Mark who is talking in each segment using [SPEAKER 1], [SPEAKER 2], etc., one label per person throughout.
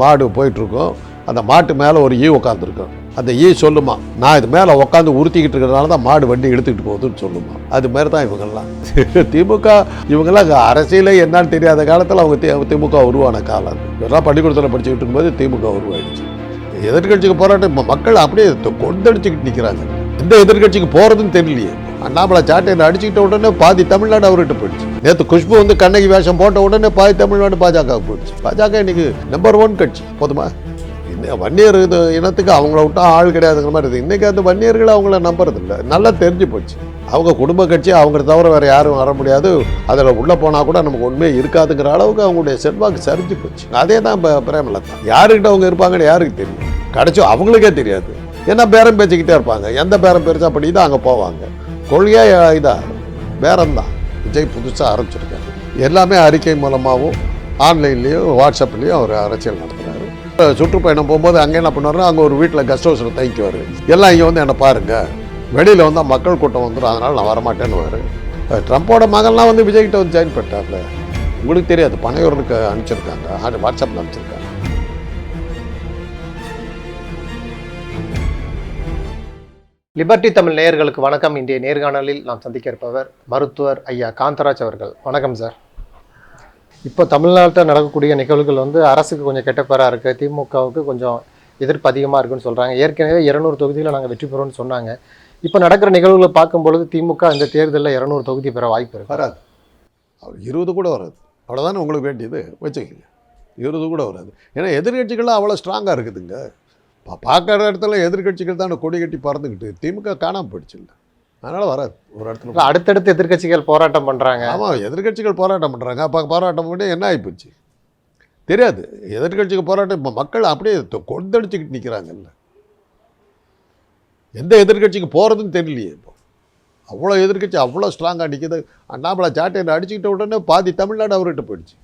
[SPEAKER 1] மாடு போயிட்டுருக்கும். அந்த மாட்டு மேலே ஒரு ஈ உட்காந்துருக்கும் அந்த ஈ சொல்லுமா நான் இது மேலே உட்காந்து உறுத்திக்கிட்டு இருக்கிறதுனால தான் மாடு வண்டி இழுத்துக்கிட்டு போகுதுன்னு சொல்லுமா. அது மாதிரி தான் இவங்கெல்லாம். திமுக இவங்கெல்லாம் அரசியலே என்னன்னு தெரியாத காலத்தில் அவங்க திமுக உருவான காலம். இதெல்லாம் பள்ளிக்கூடத்தில் படிச்சுக்கிட்டு இருக்கும்போது திமுக உருவாயிடுச்சு. எதிர்க்கட்சிக்கு போராட்டம் மக்கள் அப்படியே கொந்தடிச்சுக்கிட்டு நிற்கிறாங்க எந்த எதிர்கட்சிக்கு போகிறதுன்னு தெரியலையே. அண்ணாமலை சாட்டையில் அடிச்சுக்கிட்ட உடனே பாதி தமிழ்நாடு அவர்கிட்ட போயிடுச்சு. நேற்று குஷ்பு வந்து கண்ணகி வேஷம் போட்ட உடனே பாதி தமிழ்நாடு பாஜக போயிடுச்சு. பாஜக இன்னைக்கு நம்பர் ஒன் கட்சி. போதுமா? வன்னியர் இனத்துக்கு அவங்கள விட்டா ஆள் கிடையாதுங்கிற மாதிரி இருக்குது. இன்றைக்கி அந்த வன்னியர்களை அவங்கள நம்புறது இல்லை நல்லா தெரிஞ்சு போச்சு. அவங்க குடும்ப கட்சி அவங்கள தவிர வேறு யாரும் வர முடியாது. அதில் உள்ளே போனால் கூட நமக்கு உண்மையே இருக்காதுங்கிற அளவுக்கு அவங்களுடைய செல்வாக்கு சரிஞ்சு போச்சு. அதே தான் இப்போ பிரேமலதா. யாருக்கிட்ட அவங்க இருப்பாங்கன்னு யாருக்கு தெரியும்? கிடைச்சோ அவங்களுக்கே தெரியாது. ஏன்னா பேரம் பேசிக்கிட்டே இருப்பாங்க. எந்த பேரம் பெருசா படிக்குதோ அங்கே போவாங்க. கொள்கையாக இதா. பேரம் தான். விஜய் புதுசாக ஆரம்பிச்சிருக்காரு. எல்லாமே அறிக்கை மூலமாகவும் ஆன்லைன்லேயும் வாட்ஸ்அப்லேயும் அவர் அரசியல் நடத்துகிறாரு சுற்றுப்பயணம் போகும்போது அங்கே என்ன பண்ணுவாரு அங்கே ஒரு வீட்டில் கெஸ்ட் ஹவுஸில் தங்கிக்குவார். எல்லாம் இங்கே வந்து என்னை பாருங்கள் வெளியில் வந்தால் மக்கள் கூட்டம் வந்துடும் அதனால் நான் வரமாட்டேன்னு ட்ரம்ப்போட மகன்லாம் வந்து விஜய்கிட்ட வந்து ஜாயின் பண்ணிட்டார்ல உங்களுக்கு தெரியாது பனையூருக்கு அனுப்பிச்சிருக்காங்க. வாட்ஸ்அப்பில் அனுப்பிச்சிருக்காங்க.
[SPEAKER 2] லிபர்டி தமிழ் நேயர்களுக்கு வணக்கம். இன்றைய நேர்காணலில் நாம் சந்திக்க இருப்பவர் மருத்துவர் ஐயா காந்தராஜ் அவர்கள். வணக்கம் சார் இப்போ தமிழ்நாட்டில் நடக்கக்கூடிய நிகழ்வுகள் வந்து அரசுக்கு கொஞ்சம் கெட்டப்பராக இருக்குது திமுகவுக்கு கொஞ்சம் எதிர்ப்பு அதிகமாக இருக்குன்னு சொல்கிறாங்க ஏற்கனவே இரநூறு தொகுதியில் நாங்கள் வெற்றி பெறோன்னு சொன்னாங்க. இப்போ நடக்கிற நிகழ்வுகளை பார்க்கும் பொழுது திமுக இந்த தேர்தலில் இரநூறு தொகுதி பெற வாய்ப்பு இருக்கு.
[SPEAKER 1] வராது. அவர் இருபது கூட வராது. அவ்வளோதானே உங்களுக்கு வேண்டியது? வச்சுக்கோங்க. இருபது கூட வராது. ஏன்னா எதிர்கட்சிகள்லாம் அவ்வளோ ஸ்ட்ராங்காக இருக்குதுங்க. பா பார்க்குற இடத்துல எதிர்கட்சிகள் தான் கொடி கட்டி பறந்துக்கிட்டு திமுக காணாமல் போயிடுச்சு இல்லை அதனால் வராது. ஒரு இடத்துல
[SPEAKER 2] அடுத்தடுத்து எதிர்க்கட்சிகள் போராட்டம் பண்ணுறாங்க
[SPEAKER 1] ஆமாம் எதிர்கட்சிகள் போராட்டம் பண்ணுறாங்க அப்போ போராட்டம் பண்ணி என்ன ஆகிப்போச்சு தெரியாது. எதிர்கட்சிக்கு போராட்டம் இப்போ மக்கள் அப்படியே கொந்தளிச்சுக்கிட்டு நிற்கிறாங்கல்ல எந்த எதிர்கட்சிக்கு போகிறதுன்னு தெரியலையே இப்போ. அவ்வளோ எதிர்க்கட்சி அவ்வளோ ஸ்ட்ராங்காக நிற்கிது அண்ணாமலை சாட்டையில் அடிச்சுக்கிட்ட உடனே பாதி தமிழ்நாடு அவர்கிட்ட போயிடுச்சு.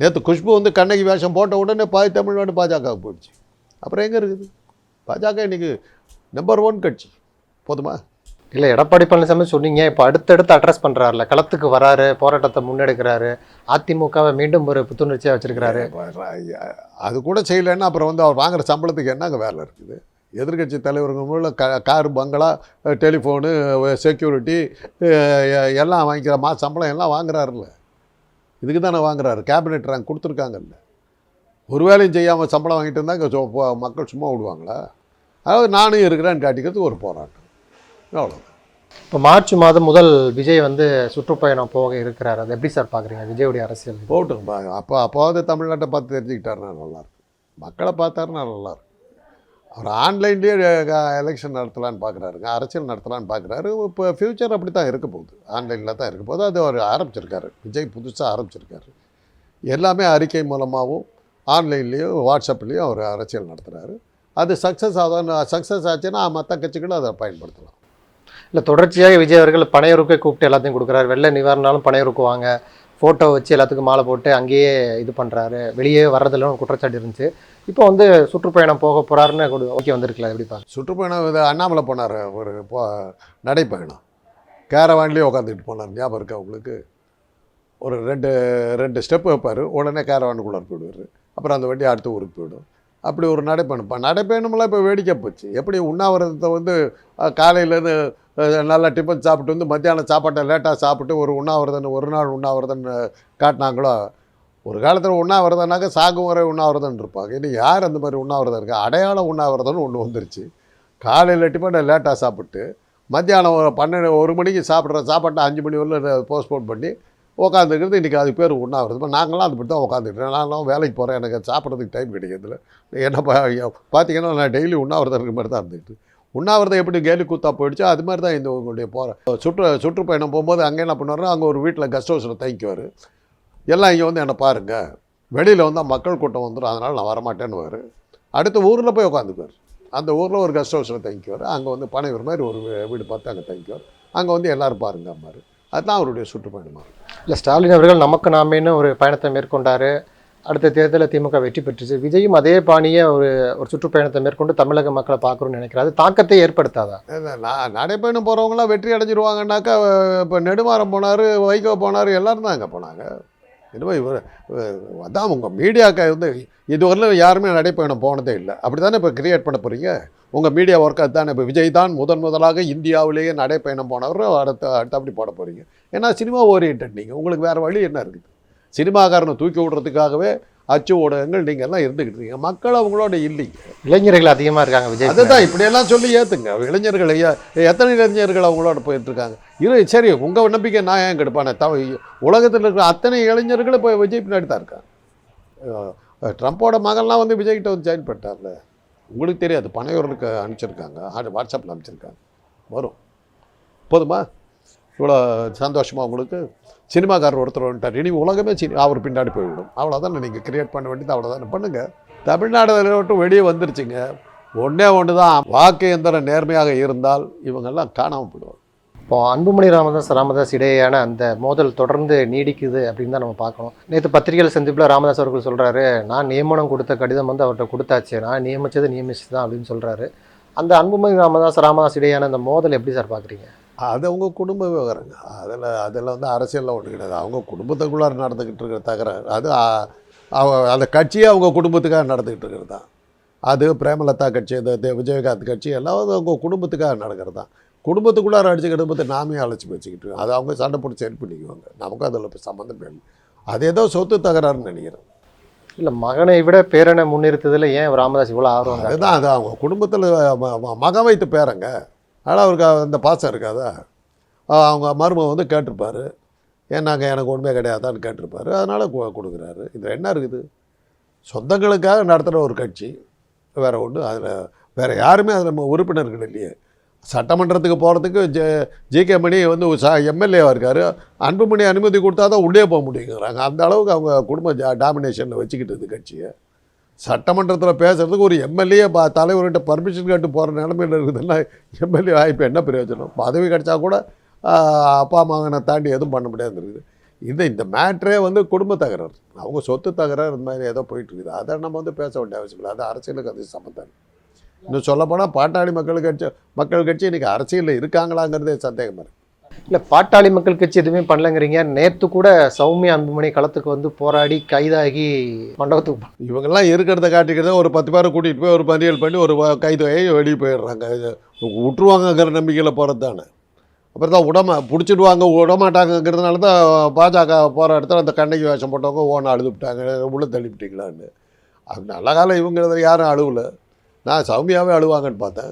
[SPEAKER 1] நேற்று குஷ்பு வந்து கண்ணகி வேஷம் போட்ட உடனே பாதி தமிழ்நாடு பாஜகவுக்கு போயிடுச்சு. அப்புறம் எங்கே இருக்குது? பாஜக இன்னைக்கு நம்பர் ஒன் கட்சி. போதுமா?
[SPEAKER 2] இல்லை எடப்பாடி பழனிசாமி சொன்னீங்க. இப்போ அடுத்தடுத்து அட்ரஸ் பண்ணுறாருல களத்துக்கு வராரு போராட்டத்தை முன்னெடுக்கிறாரு. அதிமுகவை மீண்டும் ஒரு புத்துணர்ச்சியாக வச்சிருக்கிறாரு.
[SPEAKER 1] அது கூட செய்யலைன்னா அப்புறம் வந்து அவர் வாங்குற சம்பளத்துக்கு என்னங்க வேலை இருக்குது? எதிர்க்கட்சி தலைவருங்க க கார் பங்களா டெலிஃபோனு செக்யூரிட்டி எல்லாம் வாங்கிக்கிற மா சம்பளம் எல்லாம் வாங்குறாருல்ல. இதுக்கு தானே வாங்குறாரு. கேபினெட் ரேங்க் கொடுத்துருக்காங்கல்ல. ஒரு வேலையும் செய்யாமல் சம்பளம் வாங்கிட்டு இருந்தால் மக்கள் சும்மா விடுவாங்களா? அதாவது நானும் இருக்கிறேன்னு காட்டிக்கிறதுக்கு ஒரு போராட்டம். அவ்வளோதான்
[SPEAKER 2] இப்போ மார்ச் மாதம் முதல் விஜய் வந்து சுற்றுப்பயணம் போக இருக்கிறார். அது எப்படி சார் பார்க்குறீங்க விஜயுடைய அரசியல்.
[SPEAKER 1] போட்டும் அப்போ அப்போவாது தமிழ்நாட்டை பார்த்து தெரிஞ்சுக்கிட்டாருன்னா நல்லாயிருக்கும். மக்களை பார்த்தாருன்னா நல்லாயிருக்கும். அவர் ஆன்லைன்லேயே எலெக்ஷன் நடத்தலான்னு பார்க்குறாருங்க அரசியல் நடத்தலான்னு பார்க்குறாரு இப்போ ஃப்யூச்சர் அப்படி தான் இருக்க போகுது. ஆன்லைனில் தான் இருக்க போகுது. அது அவர் ஆரம்பிச்சிருக்காரு. விஜய் புதுசாக ஆரம்பிச்சிருக்காரு. எல்லாமே அறிக்கை மூலமாகவும் ஆன்லைன்லேயும் வாட்ஸ்அப்லேயும் அவர் அரசியல் நடத்துகிறாரு அது சக்ஸஸ் ஆகும் சக்ஸஸ் ஆச்சுன்னா மற்ற கட்சிகளும் அதை பயன்படுத்தலாம்.
[SPEAKER 2] இல்லை தொடர்ச்சியாக விஜய் அவர்கள் பனையூருக்கே கூப்பிட்டு எல்லாத்தையும் கொடுக்குறாரு. வெள்ள நிவாரணாலும் பனையூருக்கு வாங்க ஃபோட்டோ வச்சு எல்லாத்துக்கும் மாலை போட்டு அங்கேயே இது பண்ணுறாரு வெளியே வர்றதில்ல குற்றச்சாட்டு இருந்துச்சு. இப்போ வந்து சுற்றுப்பயணம் போக போகிறாருன்னு ஓகே வந்திருக்கல எப்படி பார்க்க
[SPEAKER 1] சுற்றுப்பயணம் இது அண்ணாமலை போனார் ஒரு போ நடைப்பயணம். கேரவான்லேயே உட்காந்துக்கிட்டு போனார் ஞாபகம் இருக்கா உங்களுக்கு? ஒரு ரெண்டு ரெண்டு ஸ்டெப் வைப்பார் உடனே கேரவானுக்குள்ளே போயிடுவார் அப்புறம் அந்த வண்டி அடுத்த ஊருக்கு போயிடும். அப்படி ஒரு நடைப்பயணம். இப்போ நடைப்பயணம்லாம் இப்போ வேடிக்கை போச்சு. எப்படி உண்ணாவிரதத்தை வந்து காலையிலேருந்து நல்லா டிஃபன் சாப்பிட்டு வந்து மத்தியானம் சாப்பாட்டை லேட்டாக சாப்பிட்டு ஒரு உண்ணாவிரதன் ஒரு நாள் உண்ணாவிரதன் காட்டினாங்களோ ஒரு காலத்தில் உண்ணாவிரதம்னாக்க சாகும் வரை உண்ணாவிரதன் இருப்பாங்க. இன்னும் யார் அந்த மாதிரி உண்ணாவிரதம் இருக்கா? அடையாள உண்ணாவிரதம்னு ஒன்று வந்துருச்சு. காலையில் டிஃபனை லேட்டாக சாப்பிட்டு மத்தியானம் பன்னெண்டு ஒரு மணிக்கு சாப்பிட்ற சாப்பாட்டை அஞ்சு மணி வரல போஸ்ட்போன் பண்ணி உட்காந்துக்கிறது இன்றைக்கி அது பேர் உண்ணாவிரதம் இப்போ நாங்களாம் அது தான் உட்காந்துக்கிட்டேன் நான்லாம் வேலைக்கு போகிறேன் எனக்கு சாப்பிட்றதுக்கு டைம் கிடைக்கிறதில்ல என்ன என்னப்பா பார்த்தீங்கன்னா நான் டெய்லி உண்ணாவிரதம் இருக்கிற மாதிரி தான் இருந்துக்கிட்டு உண்ணாவிரதம் எப்படி கேலி கூத்தா போயிடுச்சோ அது மாதிரி தான் இந்த உங்களுடைய போகிற சுற்று சுற்றுப்பயணம் போகும்போது அங்கே என்ன பண்ணுவார்னா அங்கே ஒரு வீட்டில் கெஸ்ட் ஹவுஸில் தங்கிக்குவார். எல்லாம் இங்கே வந்து என்னை பாருங்கள் வெளியில் வந்தால் மக்கள் கூட்டம் வந்துடும் அதனால் நான் வரமாட்டேன்னு அடுத்த ஊரில் போய் உட்காந்துக்குவார் அந்த ஊரில் ஒரு கெஸ்ட் ஹவுஸில் தங்கிக்குவார். அங்கே வந்து பனைவர் மாதிரி ஒரு வீடு பார்த்து அங்கே தங்கிக்குவார். அங்கே வந்து எல்லோரும் பாருங்க அம்மாரு அதுதான் அவருடைய சுற்றுப்பயணமாக
[SPEAKER 2] இல்லை ஸ்டாலின் அவர்கள் நமக்கு நாமேன்னு ஒரு பயணத்தை மேற்கொண்டாரு. அடுத்த தேர்தலில் திமுக வெற்றி பெற்றுச்சு. விஜயும் அதே பாணியே ஒரு ஒரு சுற்றுப்பயணத்தை மேற்கொண்டு தமிழக மக்களை பார்க்கணும்னு நினைக்கிறாரு. தாக்கத்தை ஏற்படுத்தாதா?
[SPEAKER 1] நான் நடைப்பயணம் போகிறவங்களாம் வெற்றி அடைஞ்சிருவாங்கன்னாக்கா இப்போ நெடுமாறம் போனார் வைகோ போனார் எல்லாரும் தான் அங்கே போனாங்க. என்னமோ இவர் அதான் உங்கள் மீடியாக்க வந்து இதுவரையிலும் யாருமே நடைப்பயணம் போனதே இல்லை. அப்படி தானே இப்போ கிரியேட் பண்ண போகிறீங்க உங்கள் மீடியா ஒர்க் அதுதானே? இப்போ விஜய் தான் முதன் முதலாக இந்தியாவிலேயே நடைப்பயணம் போனவர். அடுத்த அடுத்த அப்படி போட போகிறீங்க ஏன்னா சினிமா ஓரியன்ட் நீங்கள் உங்களுக்கு வேறு வழி என்ன இருக்குது? சினிமாக்காரனை தூக்கி விடுறதுக்காகவே அச்சு ஊடகங்கள் நீங்கள் எல்லாம் இருந்துக்கிட்டு இருக்கீங்க. மக்கள் அவங்களோட இல்லைங்க.
[SPEAKER 2] இளைஞர்கள் அதிகமா இருக்காங்க விஜய்
[SPEAKER 1] அதுதான் இப்படியெல்லாம் சொல்லி ஏற்றுங்க இளைஞர்கள் எத்தனை இளைஞர்கள் அவங்களோட போயிட்டு இருக்காங்க? இரு சரி உங்கள் நம்பிக்கை நான் ஏன் கெடுப்பானே? தவ உலகத்தில் இருக்கிற அத்தனை இளைஞர்களும் இப்போ விஜய் பின்னாடி தான் இருக்காங்க. ட்ரம்ப்போட மகன்லாம் வந்து விஜய்கிட்ட வந்து ஜாயின் பண்ணிட்டார்ல. உங்களுக்கு தெரியாது பனையூருக்கு அனுப்பிச்சிருக்காங்க. வாட்ஸ்அப்பில் அனுப்பிச்சிருக்காங்க. வரும். போதுமா? இவ்வளோ சந்தோஷமாக உங்களுக்கு. சினிமாக்காரர் ஒருத்தர் வந்துட்டார். இனி உலகமே சினி அவர் பின்னாடி போய்விடும். அவ்வளோதானே நீங்கள் கிரியேட் பண்ண வேண்டியது அவ்வளோதானே பண்ணுங்கள் தமிழ்நாடு விட்டு வெளியே வந்துருச்சுங்க. ஒன்றே ஒன்று தான் வாக்கு எந்திரம் நேர்மையாக இருந்தால் இவங்கெல்லாம் காணாமல் போயிடுவாங்க.
[SPEAKER 2] இப்போ அன்புமணி ராமதாஸ் ராமதாஸ் இடையேயான அந்த மோதல் தொடர்ந்து நீடிக்குது அப்படின்னு தான் நம்ம பார்க்கணும். நேற்று பத்திரிகைகள் சந்திப்பில் ராமதாஸ் அவர்கள் சொல்கிறாரு நான் நியமனம் கொடுத்த கடிதம் வந்து அவர்கிட்ட கொடுத்தாச்சு நான் நியமித்ததை நியமிச்சு தான் அப்படின்னு சொல்கிறாரு அந்த அன்புமணி ராமதாஸ் ராமதாஸ் இடையேயான அந்த மோதல் எப்படி சார் பார்க்குறீங்க?
[SPEAKER 1] அது அவங்க குடும்ப விவகாரங்க. அதில் அதில் வந்து அரசியலில் ஒன்று கிடையாது அவங்க குடும்பத்துக்குள்ளார நடந்துக்கிட்டு இருக்கிற தகராறு அது அவ- அந்த கட்சியே அவங்க குடும்பத்துக்காக நடந்துக்கிட்டு இருக்கிறது தான். அது பிரேமலதா கட்சி இந்த விஜயகாந்த் கட்சி எல்லாம் அவங்க குடும்பத்துக்காக நடக்கிறது தான் குடும்பத்துக்குள்ளார அடிச்சுக்கிட்டு போது நாமே அழைச்சி வச்சுக்கிட்டு. அது அவங்க சண்டை போட்டு சரி பண்ணிக்குவாங்க. நமக்கும் அதில் சம்மந்தம் இல்லை அது ஏதோ சொத்து தகராறுன்னு நினைக்கிறேன்.
[SPEAKER 2] இல்லை மகனை விட பேரனை முன்னிறுத்ததில் ஏன் ராமதாஸ் இவ்வளோ ஆர்வம்?
[SPEAKER 1] அதுதான் அது அவங்க குடும்பத்தில் மகன் வைத்து பேரங்க. ஆனால் அவருக்கு அந்த பாசம் இருக்காதா? அவங்க மருமகன் வந்து கேட்டிருப்பாரு. ஏன்னாங்க எனக்கு ஒன்றுமே கிடையாதான்னு கேட்டிருப்பாரு. அதனால் கொடுக்குறாரு. இதில் என்ன இருக்குது? சொந்தங்களுக்காக நடத்துகிற ஒரு கட்சி. வேறு ஒன்று அதில் வேறு யாருமே அதில் உறுப்பினர்கள் இல்லையே. சட்டமன்றத்துக்கு போகிறதுக்கு ஜே ஜிகே மணி வந்து ச எம்எல்ஏவாக இருக்கார். அன்புமணி அனுமதி கொடுத்தா தான் உள்ளே போக முடியுங்கிறாங்க. அந்த அளவுக்கு அவங்க குடும்ப டாமினேஷனில் வச்சுக்கிட்டது கட்சியை. சட்டமன்றத்தில் பேசுறதுக்கு ஒரு எம்எல்ஏ பா தலைவர்கிட்ட பர்மிஷன் கேட்டு போகிற நிலமையில் இருக்குதுன்னா எம்எல்ஏ வாய்ப்பு என்ன பிரயோஜனம்? பதவி கிடச்சா கூட அப்பா மகனை தாண்டி எதுவும் பண்ண முடியாது இருக்குது. இந்த இந்த மேட்ரே வந்து குடும்ப தகராறு. அவங்க சொத்து தகராறு இந்த மாதிரி ஏதோ போயிட்டுருக்குது அதை நம்ம வந்து பேச வேண்டிய அவசியம் இல்லை. அது அரசியலுக்கு அது சம்மந்தம். இன்னும் சொல்லப்போனால் பாட்டாளி மக்கள் கட்சி மக்கள் கட்சி இன்றைக்கி அரசியலில் இருக்காங்களாங்கிறதே சந்தேகமாக இருக்குது
[SPEAKER 2] இல்லை பாட்டாளி மக்கள் கட்சி எதுவுமே பண்ணலங்கிறீங்க. நேற்று கூட சௌமியா அன்புமணி களத்துக்கு வந்து போராடி கைதாகி மண்டபத்துக்கு
[SPEAKER 1] இவங்கெல்லாம் இருக்கிறத காட்டிக்கிறத ஒரு பத்து பேரை கூட்டிகிட்டு போய் ஒரு பணியல் பண்ணி ஒரு கைதுகையை வெளியே போயிடுறாங்க. விட்டுருவாங்கங்கிற நம்பிக்கையில் போகிறது தானே அப்புறம் தான் விடமா பிடிச்சிடுவாங்க விடமாட்டாங்கங்கிறதுனால தான் பாஜக போகிற இடத்துல அந்த கண்ணகி வேஷம் போட்டவங்க ஓன அழுதுவிட்டாங்க உள்ள தள்ளிவிட்டீங்களான்னு. அது நல்ல காலம் இவங்கிறத யாரும் அழுவல. நான் சௌமியாவே அழுவாங்கன்னு பார்த்தேன்.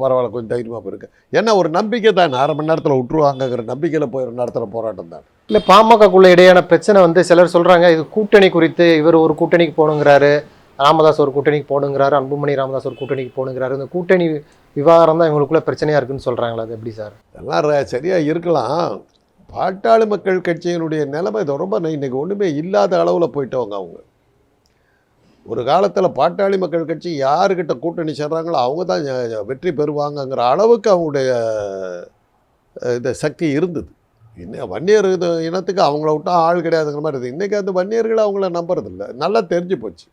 [SPEAKER 1] பரவாயில்ல கொஞ்சம் தைரியமாக இருக்கேன் ஏன்னா ஒரு நம்பிக்கை தான். அரை மணி நேரத்தில் விட்டுருவாங்கங்கிற நம்பிக்கையில் போய் நடத்துகிற போராட்டம் தான்.
[SPEAKER 2] இல்லை பாமகக்குள்ள இடையான பிரச்சனை வந்து சிலர் சொல்றாங்க இது கூட்டணி குறித்து இவர் ஒரு கூட்டணிக்கு போகணுங்கிறாரு ராமதாஸ் ஒரு கூட்டணிக்கு போகணுங்கிறாரு அன்புமணி ராமதாஸ் ஒரு கூட்டணிக்கு போகணுங்கிறாரு. இந்த கூட்டணி விவகாரம் தான் இவங்களுக்குள்ள பிரச்சனையா இருக்குன்னு சொல்றாங்களா அது எப்படி சார்?
[SPEAKER 1] எல்லாம் ர- சரியா இருக்கலாம். பாட்டாளி மக்கள் கட்சியினுடைய நிலைமை இது ரொம்ப இன்னைக்கு ஒன்றுமே இல்லாத அளவில் போயிட்டவங்க அவங்க. ஒரு காலத்தில் பாட்டாளி மக்கள் கட்சி யாருக்கிட்ட கூட்டணி சேர்றாங்களோ அவங்க தான் வெற்றி பெறுவாங்கங்கிற அளவுக்கு அவங்களுடைய இந்த சக்தி இருந்தது. இன்னும் வன்னியர் இனத்துக்கு அவங்கள விட்டால் ஆள் கிடையாதுங்கிற மாதிரி இருக்குது இன்றைக்கி அந்த வன்னியர்களை அவங்கள நம்புறதில்ல. நல்லா தெரிஞ்சு போச்சு.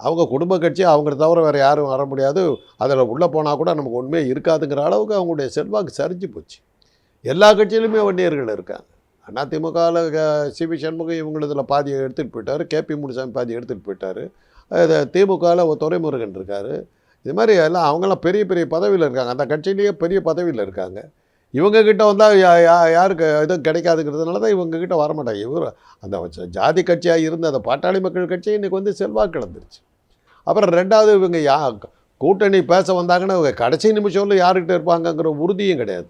[SPEAKER 1] அவங்க குடும்ப கட்சி அவங்கள தவிர வேறு யாரும் வர முடியாது. அதில் உள்ளே போனால் கூட நமக்கு ஒன்றுமே இருக்காதுங்கிற அளவுக்கு அவங்களுடைய செல்வாக்கு சரிஞ்சு போச்சு. எல்லா கட்சியிலுமே வன்னியர்கள் இருக்காங்க. அதிமுகவில் சிவி சண்முகம் இவங்களதில் பாதியை எடுத்துகிட்டு போயிட்டார். கேபி முனுசாமி பாதி எடுத்துகிட்டு போயிட்டார். இது திமுகவில் துரைமுருகன் இருக்கார். இது மாதிரி எல்லாம் அவங்களாம் பெரிய பெரிய பதவியில் இருக்காங்க. அந்த கட்சியிலேயே பெரிய பதவியில் இருக்காங்க. இவங்கக்கிட்ட வந்தால் யா யா- யாருக்கு எதுவும் கிடைக்காதுங்கிறதுனால தான் இவங்கக்கிட்ட வரமாட்டாங்க. இவர் அந்த ஜாதி கட்சியாக இருந்த அந்த பாட்டாளி மக்கள் கட்சி இன்றைக்கி வந்து செல்வாக்கு இழந்துருச்சு. அப்புறம் ரெண்டாவது இவங்க யா கூட்டணி பேச வந்தாங்கன்னா இவங்க கடைசி நிமிஷம்ல யாருக்கிட்ட இருப்பாங்கங்கிற உறுதியும் கிடையாது.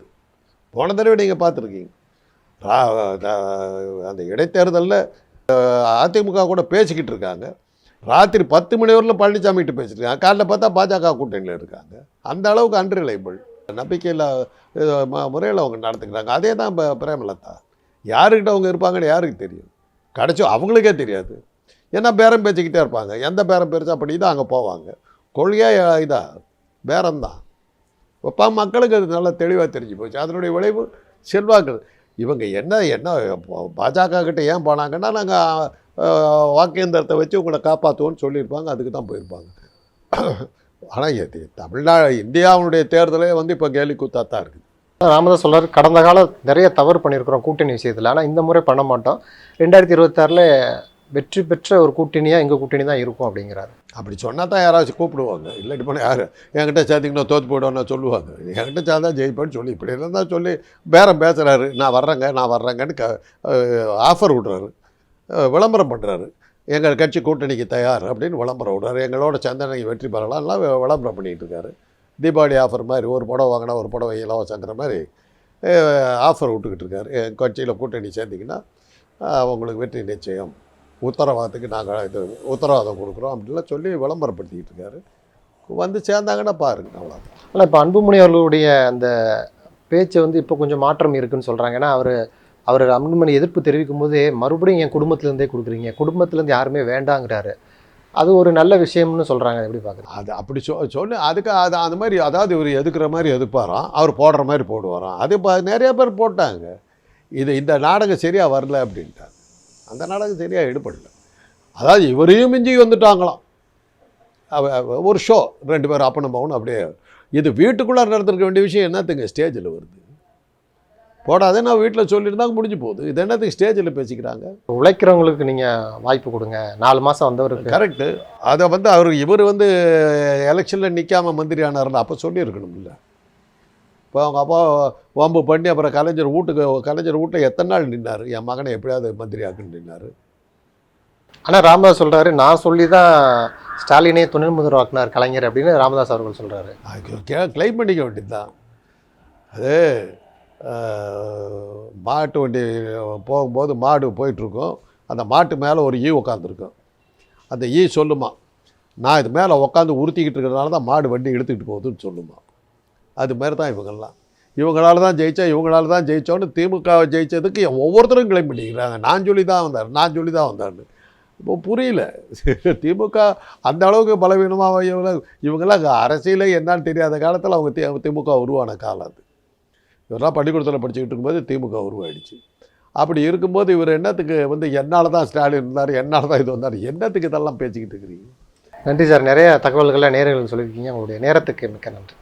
[SPEAKER 1] போன தடவை நீங்கள் பார்த்துருக்கீங்க. அந்த இடைத்தேர்தலில் அதிமுக கூட பேசிக்கிட்டு இருக்காங்க. ராத்திரி பத்து மணி வரலும் பழனிசாமிகிட்ட பேசிட்டு இருக்காங்க. காலைல பார்த்தா பாஜக கூட்டணியில் இருக்காங்க. அந்த அளவுக்கு அன்ரிலைபிள் நம்பிக்கையில் முறையில் அவங்க நடத்துக்கிறாங்க அதே தான் இப்போ பிரேமலதா. யாருக்கிட்ட அவங்க இருப்பாங்கன்னு யாருக்கு தெரியும்? கிடச்சோ அவங்களுக்கே தெரியாது. ஏன்னா பேரம் பேசிக்கிட்டே இருப்பாங்க. எந்த பேரம் பேருச்சா அப்படி தான் அங்கே போவாங்க. கொள்கையாக இதா பேரம்தான். இப்போ மக்களுக்கு அது நல்லா தெளிவாக தெரிஞ்சு போச்சு. அதனுடைய விளைவு செல்வாக்கு. இவங்க என்ன என்ன பாஜக கிட்ட ஏன் போனாங்கன்னா நாங்கள் வாக்கேந்திரத்தை வச்சு உங்களை காப்பாற்றுவோன்னு சொல்லியிருப்பாங்க. அதுக்கு தான் போயிருப்பாங்க. ஆனால் இது தமிழ்நாடு இந்தியாவுடைய தேர்தலே வந்து இப்போ கேலி கூத்தா தான் இருக்குது.
[SPEAKER 2] ராமதாஸ் சொல்றாரு கடந்த காலம் நிறைய தவறு பண்ணியிருக்கிறோம் கூட்டணி விஷயத்தில். ஆனால் இந்த முறை பண்ண மாட்டோம். ரெண்டாயிரத்தி இருபத்தாறில் வெற்றி பெற்ற ஒரு கூட்டணியாக எங்கள் கூட்டணி தான் இருக்கும் அப்படிங்கிறாரு.
[SPEAKER 1] அப்படி சொன்னால் தான் யாராச்சும் கூப்பிடுவாங்க. இல்லாட்டி போனால் யார்? என்கிட்ட சேர்த்திங்கன்னா தோற்று போய்டுவோம்னா சொல்லுவாங்க. என்கிட்ட சேர்ந்தா ஜெயிப்பேன்னு சொல்லி இப்படி இருந்தால் சொல்லி பேரம் பேசுகிறாரு நான் வர்றேங்க நான் வர்றேங்கன்னு க ஆஃபர் விட்றாரு. விளம்பரம் பண்ணுறாரு எங்கள் கட்சி கூட்டணிக்கு தயார் அப்படின்னு விளம்பரம் விடுறாரு. எங்களோட சேர்ந்தா நீங்கள் வெற்றி பெறலாம் எல்லாம் விளம்பரம் பண்ணிகிட்டு இருக்காரு. தீபாவளி ஆஃபர் மாதிரி ஒரு புடவை வாங்கினா ஒரு புடவை இலவசங்கிற மாதிரி ஆஃபர் விட்டுக்கிட்டு இருக்காரு. என் கட்சியில் கூட்டணி சேர்ந்திங்கன்னா உங்களுக்கு வெற்றி நிச்சயம். உத்தரவாதத்துக்கு நாங்கள் இது உத்தரவாதம் கொடுக்குறோம் அப்படின்லாம் சொல்லி விளம்பரப்படுத்திக்கிட்டு இருக்காரு. வந்து சேர்ந்தாங்கன்னா பாருங்க அவ்வளோ
[SPEAKER 2] ஆனால் இப்போ அன்புமணி அவர்களுடைய அந்த பேச்சு வந்து இப்போ கொஞ்சம் மாற்றம் இருக்குன்னு சொல்கிறாங்க ஏன்னா அவர் அவர் அன்புமணி எதிர்ப்பு தெரிவிக்கும் போதே மறுபடியும் என் குடும்பத்திலேருந்தே கொடுக்குறீங்க. குடும்பத்திலேருந்து யாருமே வேண்டாங்கிறாரு. அது ஒரு நல்ல விஷயம்னு சொல்கிறாங்க எப்படி பார்க்குறீங்க
[SPEAKER 1] அது அப்படி சொ சொல்லி அதுக்கு அது அந்த மாதிரி அதாவது இவர் எதுக்குற மாதிரி எதுப்பாராம் அவர் போடுற மாதிரி போடுவாராம். அது இப்போ நிறைய பேர் போட்டாங்க. இது இந்த நாடகம் சரியாக வரல அப்படின்ட்டாங்க அந்த நாடகம் சரியாக எடுபடல அதாவது இவரையும் மிஞ்சி வந்துட்டாங்களாம். ஒரு ஷோ ரெண்டு பேரும் அப்பனும் பவுன் அப்படியே இது வீட்டுக்குள்ளே நடந்திருக்க வேண்டிய விஷயம் என்னத்துங்க ஸ்டேஜில் வருது? போடாதே நான் வீட்டில் சொல்லியிருந்தாங்க முடிஞ்சு போகுது. இது என்னத்துக்கு ஸ்டேஜில் பேசிக்கிறாங்க?
[SPEAKER 2] உழைக்கிறவங்களுக்கு நீங்கள் வாய்ப்பு கொடுங்க. நாலு மாதம் வந்தவருக்கு.
[SPEAKER 1] கரெக்டு அதை வந்து அவர் இவர் வந்து எலெக்ஷனில் நிற்காம மந்திரி ஆனார்ல அப்போ சொல்லியிருக்கணும்ல. இப்போ அவங்க அப்பா வம்பு பண்ணி அப்புறம் கலைஞர் வீட்டுக்கு கலைஞர் வீட்டில் எத்தனை நாள் நின்னார்? என் மகனை எப்படியாவது மந்திரி ஆக்குன்னு நின்னார்.
[SPEAKER 2] ஆனால் ராமதாஸ் சொல்கிறாரு நான் சொல்லி தான் ஸ்டாலினே துணை முதல்வராக்குனார் கலைஞர் அப்படின்னு ராமதாஸ் அவர்கள் சொல்கிறாரு
[SPEAKER 1] கிளைம் பண்ணிக்க வேண்டியது தான் அது மாட்டு வண்டி போகும்போது மாடு போயிட்டுருக்கோம். அந்த மாட்டு மேலே ஒரு ஈ உட்காந்துருக்கும் அந்த ஈ சொல்லுமா நான் இது மேலே உட்காந்து உறுத்திக்கிட்டு இருக்கிறதுனால தான் மாடு வண்டி இழுத்துக்கிட்டு போகுதுன்னு சொல்லுமா. அது மாதிரி தான் இவங்கெல்லாம். இவங்களால தான் ஜெயிச்சா இவங்களால தான் ஜெயிச்சோன்னு திமுக ஜெயிச்சதுக்கு ஒவ்வொருத்தரும் கிளைம் பண்ணிக்கிறாங்க நான் சொல்லி தான் வந்தார் நான் சொல்லி தான் வந்தார்னு இப்போ புரியல. திமுக அந்த அளவுக்கு பலவீனமாக இவங்க இவங்கெல்லாம் அரசியலே என்னன்னு தெரியாத காலத்தில் அவங்க தி திமுக உருவான காலம் அது. இவரெல்லாம் பள்ளிக்கூடத்தில் படிச்சுக்கிட்டு இருக்கும்போது திமுக உருவாயிடுச்சு. அப்படி இருக்கும்போது இவர் என்னத்துக்கு வந்து என்னால் தான் ஸ்டாலின் இருந்தார் என்னால் தான் இது வந்தார் என்னத்துக்கு இதெல்லாம் பேசிக்கிட்டு இருக்கிறீங்க?
[SPEAKER 2] நன்றி சார். நிறைய தகவல்களை நேர்களுக்கு சொல்லியிருக்கீங்க. உங்களுடைய நேரத்துக்கு மிக்க நன்றி.